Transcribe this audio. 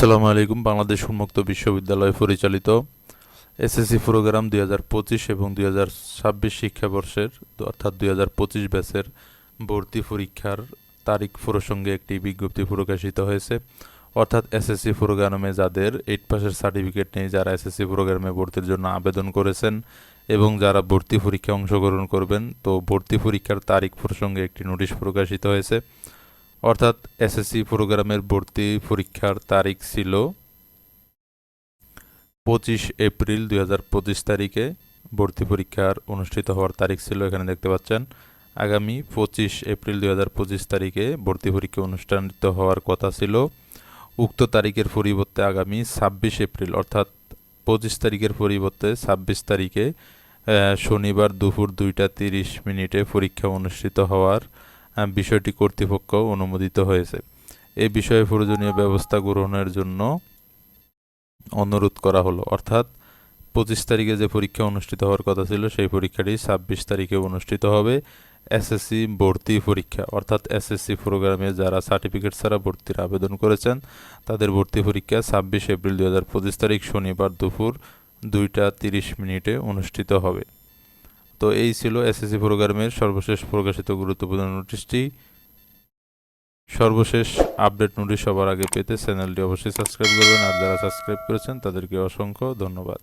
আসসালামু আলাইকুম, বাংলাদেশ উন্মুক্ত বিশ্ববিদ্যালয় পরিচালিত এসএসসি প্রোগ্রাম দুই হাজার পঁচিশ এবং দুই হাজার ছাব্বিশ শিক্ষাবর্ষের, অর্থাৎ দুই হাজার পঁচিশ ব্যাচের ভর্তি পরীক্ষার তারিখ প্রসঙ্গে একটি বিজ্ঞপ্তি প্রকাশিত হয়েছে। অর্থাৎ এসএসসি প্রোগ্রামে যাদের এইট পাসের সার্টিফিকেট নেই, যারা এসএসসি প্রোগ্রামে ভর্তির জন্য আবেদন করেছেন এবং যারা ভর্তি পরীক্ষায় অংশগ্রহণ করবেন, তো ভর্তি পরীক্ষার তারিখ প্রসঙ্গে একটি নোটিশ প্রকাশিত হয়েছে। অর্থাৎ এসএসসি প্রোগ্রামের ভর্তি পরীক্ষার তারিখ ছিল পঁচিশ এপ্রিল দুই তারিখে। ভর্তি পরীক্ষার অনুষ্ঠিত হওয়ার তারিখ ছিল, এখানে দেখতে পাচ্ছেন। আগামী পঁচিশ এপ্রিল দুই হাজার পঁচিশ তারিখে ভর্তি পরীক্ষা অনুষ্ঠিত হওয়ার কথা ছিল। উক্ত তারিখের পরিবর্তে আগামী ছাব্বিশ এপ্রিল, অর্থাৎ পঁচিশ তারিখের পরিবর্তে ছাব্বিশ তারিখে শনিবার দুপুর দুইটা তিরিশ মিনিটে পরীক্ষা অনুষ্ঠিত হওয়ার বিষয়টি কর্তৃপক্ষ অনুমোদিত হয়েছে। এই বিষয়ে প্রয়োজনীয় ব্যবস্থা গ্রহণের জন্য অনুরোধ করা হলো। অর্থাৎ পঁচিশ তারিখে যে পরীক্ষা অনুষ্ঠিত হওয়ার কথা ছিল, সেই পরীক্ষাটি ছাব্বিশ তারিখে অনুষ্ঠিত হবে। এসএসসি ভর্তি পরীক্ষা, অর্থাৎ এসএসসি প্রোগ্রামে যারা সার্টিফিকেট ছাড়া ভর্তির আবেদন করেছেন, তাদের ভর্তি পরীক্ষা ছাব্বিশ এপ্রিল দু হাজার পঁচিশ তারিখ শনিবার দুপুর দুইটা তিরিশ মিনিটে অনুষ্ঠিত হবে। তো এই ছিল এসএসসি প্রোগ্রামের সর্বশেষ প্রকাশিত গুরুত্বপূর্ণ নোটিশটি। সর্বশেষ আপডেট নোটিশ সবার আগে পেতে চ্যানেলটি অবশ্যই সাবস্ক্রাইব করবেন, আর যারা সাবস্ক্রাইব করেছেন তাদেরকে অসংখ্য ধন্যবাদ।